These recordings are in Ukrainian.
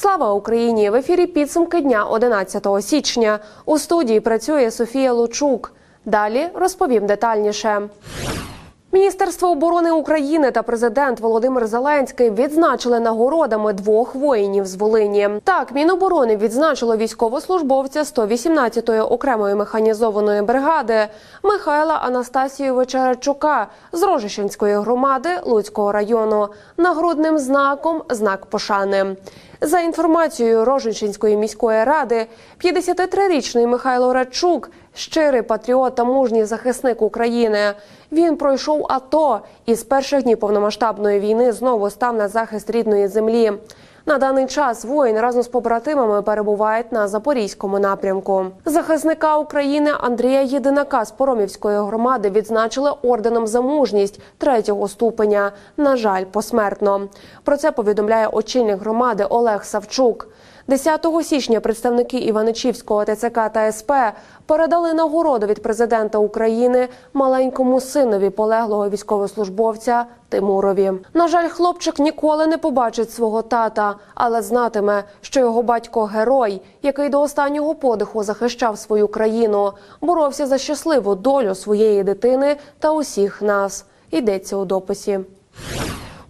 Слава Україні! В ефірі підсумки дня 11 січня. У студії працює Софія Лучук. Далі розповім детальніше. Міністерство оборони України та президент Володимир Зеленський відзначили нагородами двох воїнів з Волині. Так, Міноборони відзначило військовослужбовця 118-ї окремої механізованої бригади Михайла Анастасійовича Рачука з Рожищенської громади Луцького району нагрудним знаком знак пошани. За інформацією Рожищенської міської ради, 53-річний Михайло Радчук – щирий патріот та мужній захисник України. Він пройшов АТО і з перших днів повномасштабної війни знову став на захист рідної землі. На даний час воїн разом з побратимами перебувають на запорізькому напрямку. Захисника України Андрія Єдинака з Поромівської громади відзначили орденом за мужність третього ступеня. На жаль, посмертно. Про це повідомляє очільник громади Олег Савчук. 10 січня представники Іваничівського ТЦК та СП передали нагороду від президента України маленькому синові полеглого військовослужбовця Тимурові. На жаль, хлопчик ніколи не побачить свого тата, але знатиме, що його батько герой, який до останнього подиху захищав свою країну, боровся за щасливу долю своєї дитини та усіх нас. Йдеться у дописі.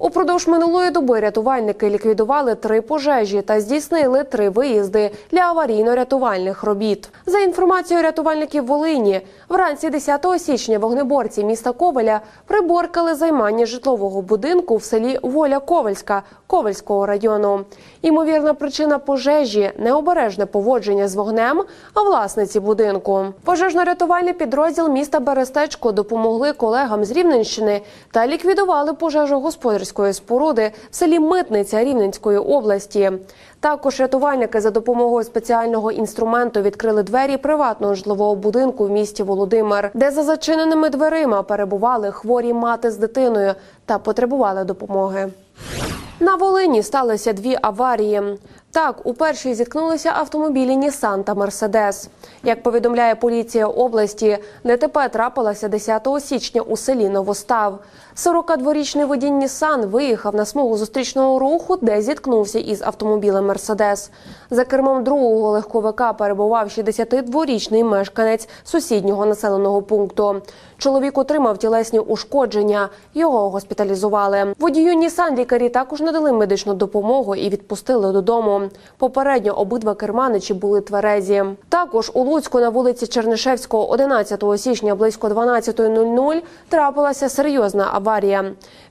Упродовж минулої доби рятувальники ліквідували три пожежі та здійснили три виїзди для аварійно-рятувальних робіт. За інформацією рятувальників Волині, вранці 10 січня вогнеборці міста Ковеля приборкали займання житлового будинку в селі Воля Ковельська Ковельського району. Ймовірна причина пожежі необережне поводження з вогнем, а власниці будинку. Пожежно-рятувальний підрозділ міста Берестечко допомогли колегам з Рівненщини та ліквідували пожежу господарської споруди в селі Митниця Рівненської області. Також рятувальники за допомогою спеціального інструменту відкрили двері приватного житлового будинку в місті Володимир, де за зачиненими дверима перебували хворі мати з дитиною та потребували допомоги. На Волині сталися дві аварії. Так, у першій зіткнулися автомобілі Нісан та Мерседес. Як повідомляє поліція області, ДТП трапилося 10 січня у селі Новостав. 42-річний водій Нісан виїхав на смугу зустрічного руху, де зіткнувся із автомобілем Мерседес. За кермом другого легковика перебував 62-річний мешканець сусіднього населеного пункту. Чоловік отримав тілесні ушкодження. Його госпіталізували. Водію Нісан лікарі також надали медичну допомогу і відпустили додому. Попередньо обидва керманичі були тверезі. Також у Луцьку на вулиці Чернишевського 11 січня близько 12.00 трапилася серйозна аварія.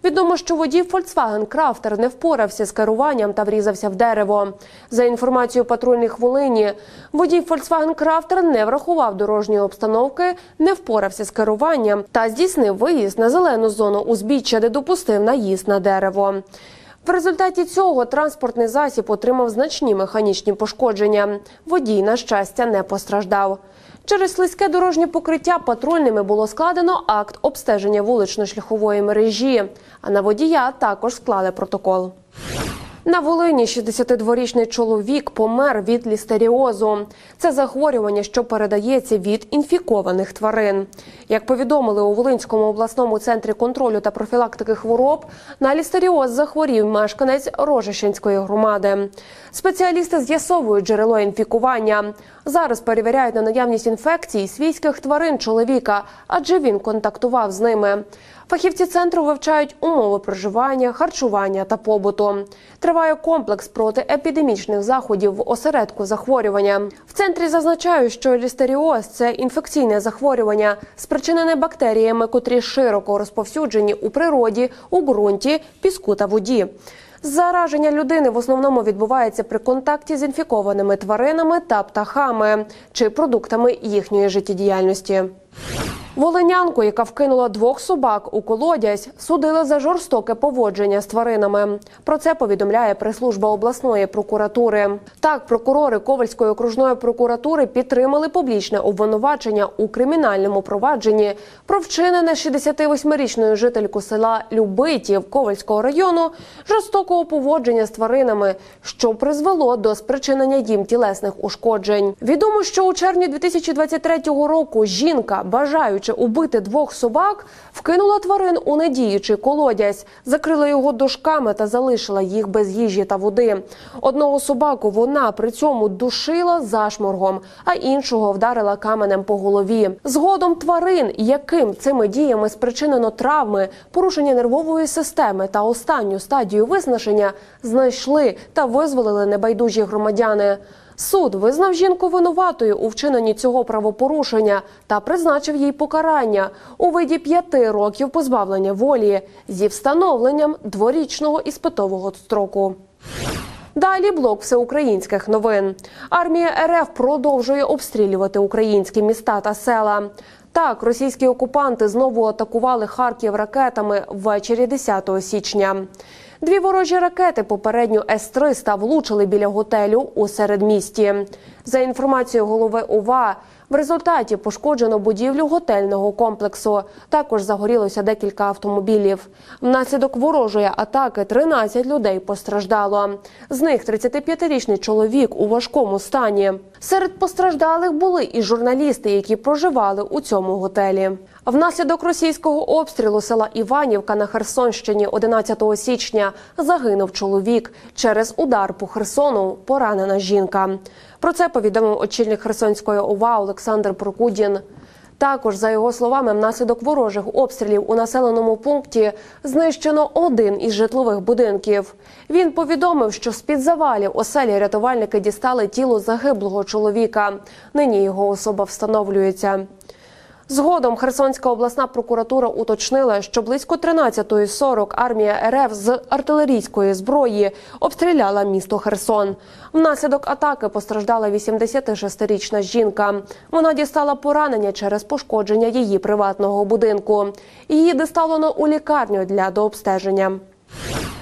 Відомо, що водій Volkswagen Крафтер не впорався з керуванням та врізався в дерево. За інформацією патрульних Волині, водій Volkswagen Крафтер не врахував дорожньої обстановки, не впорався з керуванням та здійснив виїзд на зелену зону узбіччя, де допустив наїзд на дерево. В результаті цього транспортний засіб отримав значні механічні пошкодження. Водій, на щастя, не постраждав. Через слизьке дорожнє покриття патрульними було складено акт обстеження вулично-шляхової мережі, а на водія також склали протокол. На Волині 62-річний чоловік помер від лістеріозу. Це захворювання, що передається від інфікованих тварин. Як повідомили у Волинському обласному центрі контролю та профілактики хвороб, на лістеріоз захворів мешканець Рожищенської громади. Спеціалісти з'ясовують джерело інфікування. Зараз перевіряють на наявність інфекцій свійських тварин чоловіка, адже він контактував з ними. Фахівці центру вивчають умови проживання, харчування та побуту. Триває комплекс протиепідемічних заходів в осередку захворювання. В центрі зазначають, що лістеріоз це інфекційне захворювання, спричинене бактеріями, котрі широко розповсюджені у природі, у ґрунті, піску та воді. Зараження людини в основному відбувається при контакті з інфікованими тваринами та птахами чи продуктами їхньої життєдіяльності. Волинянку, яка вкинула двох собак у колодязь, судили за жорстоке поводження з тваринами. Про це повідомляє прес-служба обласної прокуратури. Так, прокурори Ковальської окружної прокуратури підтримали публічне обвинувачення у кримінальному провадженні про вчинене 68-річною жительку села Любитів Ковальського району жорстокого поводження з тваринами, що призвело до спричинення їм тілесних ушкоджень. Відомо, що у червні 2023 року жінка, бажаючи встигаючи убити двох собак, вкинула тварин у недіючий колодязь, закрила його дошками та залишила їх без їжі та води. Одного собаку вона при цьому душила зашморгом, а іншого вдарила каменем по голові. Згодом тварин, яким цими діями спричинено травми, порушення нервової системи та останню стадію виснаження, знайшли та визволили небайдужі громадяни. Суд визнав жінку винуватою у вчиненні цього правопорушення та призначив їй покарання у виді п'яти років позбавлення волі зі встановленням дворічного іспитового строку. Далі блок всеукраїнських новин. Армія РФ продовжує обстрілювати українські міста та села. Так, російські окупанти знову атакували Харків ракетами ввечері 10 січня. Дві ворожі ракети попередньо С-300 влучили біля готелю у середмісті. За інформацією голови ОВА, в результаті пошкоджено будівлю готельного комплексу. Також загорілося декілька автомобілів. Внаслідок ворожої атаки 13 людей постраждало. З них 35-річний чоловік у важкому стані. Серед постраждалих були і журналісти, які проживали у цьому готелі. Внаслідок російського обстрілу села Іванівка на Херсонщині 11 січня загинув чоловік. Через удар по Херсону поранена жінка. Про це повідомив очільник Херсонської ОВА Олександр Прокудін. Також, за його словами, внаслідок ворожих обстрілів у населеному пункті знищено один із житлових будинків. Він повідомив, що з під завалів оселі рятувальники дістали тіло загиблого чоловіка. Нині його особа встановлюється. Згодом Херсонська обласна прокуратура уточнила, що близько 13.40 армія РФ з артилерійської зброї обстріляла місто Херсон. Внаслідок атаки постраждала 86-річна жінка. Вона дістала поранення через пошкодження її приватного будинку. Її доставлено у лікарню для дообстеження.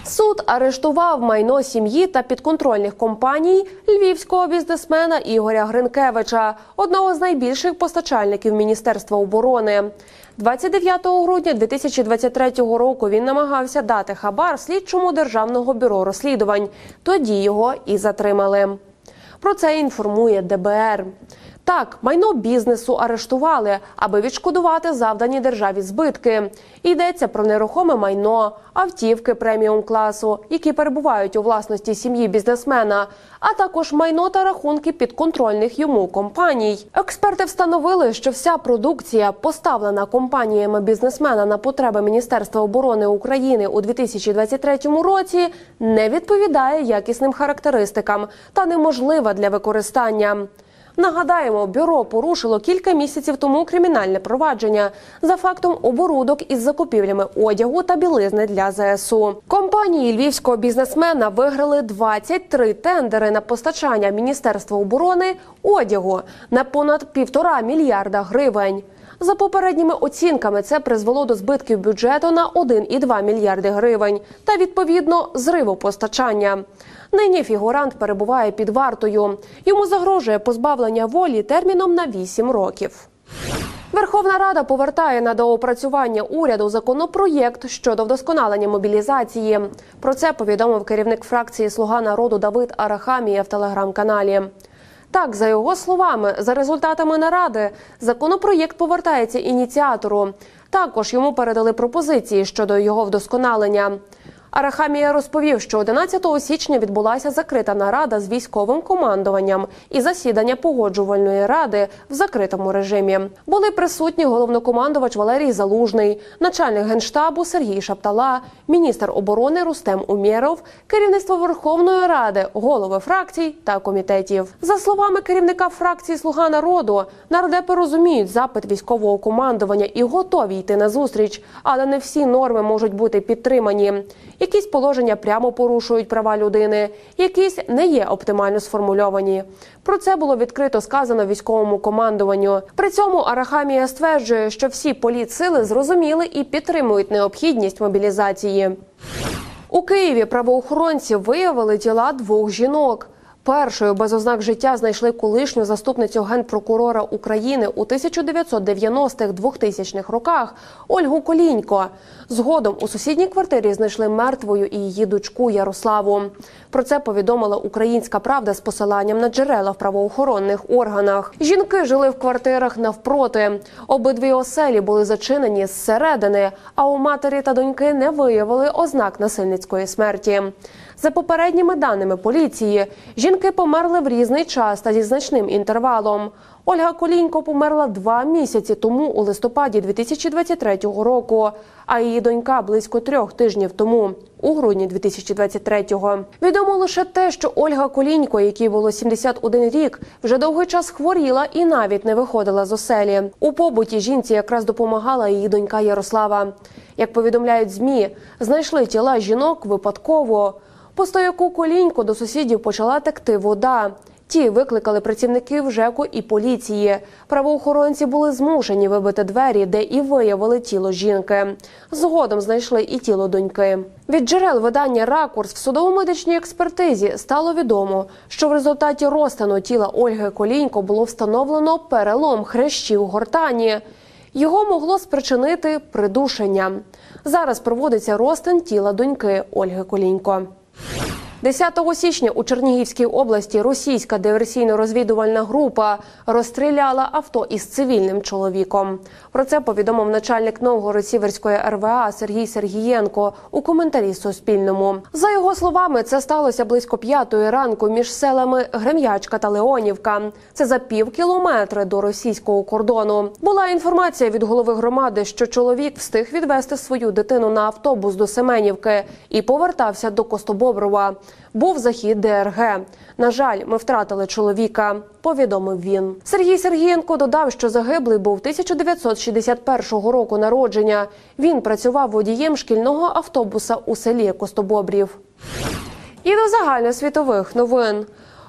Суд арештував майно сім'ї та підконтрольних компаній львівського бізнесмена Ігоря Гринкевича, одного з найбільших постачальників Міністерства оборони. 29 грудня 2023 року він намагався дати хабар слідчому державного бюро розслідувань. Тоді його і затримали. Про це інформує ДБР. Так, майно бізнесу арештували, аби відшкодувати завдані державі збитки. Йдеться про нерухоме майно, автівки преміум класу, які перебувають у власності сім'ї бізнесмена, а також майно та рахунки підконтрольних йому компаній. Експерти встановили, що вся продукція, поставлена компаніями бізнесмена на потреби Міністерства оборони України у 2023 році, не відповідає якісним характеристикам та неможлива для використання. Нагадаємо, бюро порушило кілька місяців тому кримінальне провадження за фактом оборудок із закупівлями одягу та білизни для ЗСУ. Компанії львівського бізнесмена виграли 23 тендери на постачання Міністерства оборони одягу на понад півтора мільярда гривень. За попередніми оцінками, це призвело до збитків бюджету на 1,2 мільярди гривень та відповідно зриву постачання. Нині фігурант перебуває під вартою. Йому загрожує позбавлення волі терміном на 8 років. Верховна Рада повертає на доопрацювання уряду законопроєкт щодо вдосконалення мобілізації. Про це повідомив керівник фракції Слуга народу Давид Арахамія в телеграм-каналі. Так, за його словами, за результатами наради, законопроєкт повертається ініціатору. Також йому передали пропозиції щодо його вдосконалення. Арахамія розповів, що 11 січня відбулася закрита нарада з військовим командуванням і засідання погоджувальної ради в закритому режимі. Були присутні головнокомандувач Валерій Залужний, начальник генштабу Сергій Шаптала, міністр оборони Рустем Умєров, керівництво Верховної Ради, голови фракцій та комітетів. За словами керівника фракції Слуга народу, нардепи розуміють запит військового командування і готові йти на зустріч, але не всі норми можуть бути підтримані. Якісь положення прямо порушують права людини, якісь не є оптимально сформульовані. Про це було відкрито сказано військовому командуванню. При цьому Арахамія стверджує, що всі політсили зрозуміли і підтримують необхідність мобілізації. У Києві правоохоронці виявили тіла двох жінок. Першою без ознак життя знайшли колишню заступницю генпрокурора України у 1990-2000-х роках Ольгу Колінько. Згодом у сусідній квартирі знайшли мертвою і її дочку Ярославу. Про це повідомила Українська Правда з посиланням на джерела в правоохоронних органах. Жінки жили в квартирах навпроти. Обидві оселі були зачинені зсередини, а у матері та доньки не виявили ознак насильницької смерті. За попередніми даними поліції, жінки померли в різний час та зі значним інтервалом. Ольга Колінько померла два місяці тому у листопаді 2023 року, а її донька близько трьох тижнів тому, у грудні 2023-го. Відомо лише те, що Ольга Колінько, якій було 71 рік, вже довгий час хворіла і навіть не виходила з оселі. У побуті жінці якраз допомагала її донька Ярослава. Як повідомляють змі, знайшли тіла жінок випадково. По стояку колінько до сусідів почала текти вода. Ті викликали працівників ЖЕКу і поліції. Правоохоронці були змушені вибити двері, де і виявили тіло жінки. Згодом знайшли і тіло доньки. Від джерел видання Ракурс в судово-медичній експертизі стало відомо, що в результаті розтину тіла Ольги Колінько було встановлено перелом хрящів гортані. Його могло спричинити придушення. Зараз проводиться розтин тіла доньки Ольги Колінько. you 10 січня у Чернігівській області російська диверсійно-розвідувальна група розстріляла авто із цивільним чоловіком. Про це повідомив начальник Новгород-Сіверської РВА Сергій Сергієнко у коментарі Суспільному. За його словами, це сталося близько п'ятої ранку між селами Грем'ячка та Леонівка. Це за пів кілометри до російського кордону. Була інформація від голови громади, що чоловік встиг відвести свою дитину на автобус до Семенівки і повертався до Костобоброва. Був захід ДРГ. На жаль, ми втратили чоловіка. Повідомив він. Сергій Сергієнко додав, що загиблий був 1961 року народження. Він працював водієм шкільного автобуса у селі Костобобрів. І до загальносвітових новин.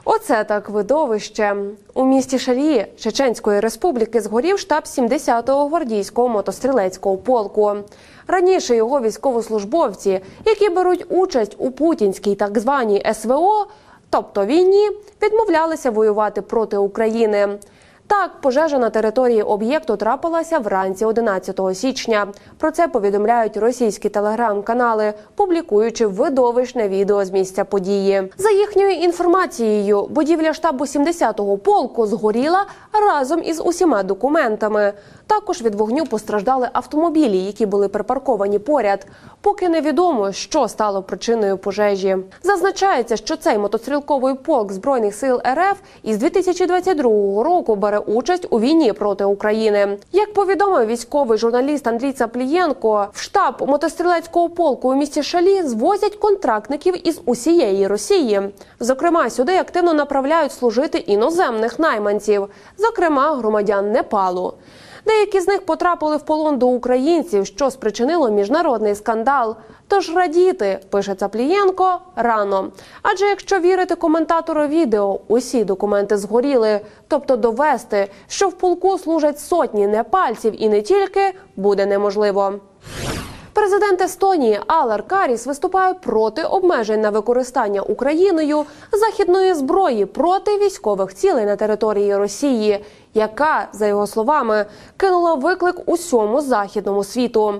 Оце так видовище. У місті Шарі Чеченської республіки згорів штаб 70-го гвардійського мотострілецького полку. Раніше його військовослужбовці, які беруть участь у путінській так званій СВО, тобто війні, відмовлялися воювати проти України. Так, пожежа на території об'єкту трапилася вранці 11 січня. Про це повідомляють російські телеграм-канали, публікуючи видовищне відео з місця події. За їхньою інформацією, будівля штабу 70-го полку згоріла разом із усіма документами. Також від вогню постраждали автомобілі, які були припарковані поряд. Поки невідомо, що стало причиною пожежі. Зазначається, що цей мотострілковий полк збройних сил РФ із 2022 року бере участь у війні проти України. Як повідомив військовий журналіст Андрій Цаплієнко, в штаб мотострілецького полку у місті Шалі звозять контрактників із усієї Росії. Зокрема, сюди активно направляють служити іноземних найманців, зокрема громадян Непалу. Деякі з них потрапили в полон до українців, що спричинило міжнародний скандал. Тож радіти, пише Цаплієнко, рано. Адже якщо вірити коментатору відео, усі документи згоріли. Тобто довести, що в полку служать сотні непальців і не тільки, буде неможливо. Президент Естонії Алар Каріс виступає проти обмежень на використання Україною західної зброї проти військових цілей на території Росії, яка, за його словами, кинула виклик усьому західному світу.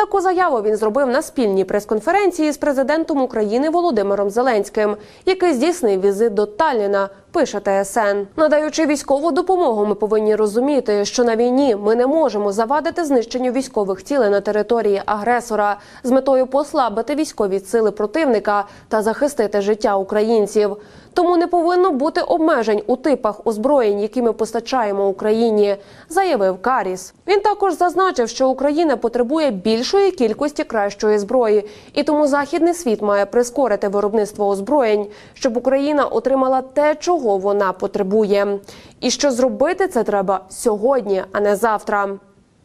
Таку заяву він зробив на спільній прес-конференції з президентом України Володимиром Зеленським, який здійснив візит до Талліна. Пише ТСН, надаючи військову допомогу, ми повинні розуміти, що на війні ми не можемо завадити знищенню військових цілей на території агресора з метою послабити військові сили противника та захистити життя українців. Тому не повинно бути обмежень у типах озброєнь, які ми постачаємо Україні, заявив Каріс. Він також зазначив, що Україна потребує більшої кількості кращої зброї, і тому західний світ має прискорити виробництво озброєнь, щоб Україна отримала те, чого вона потребує. І що зробити це треба сьогодні, а не завтра.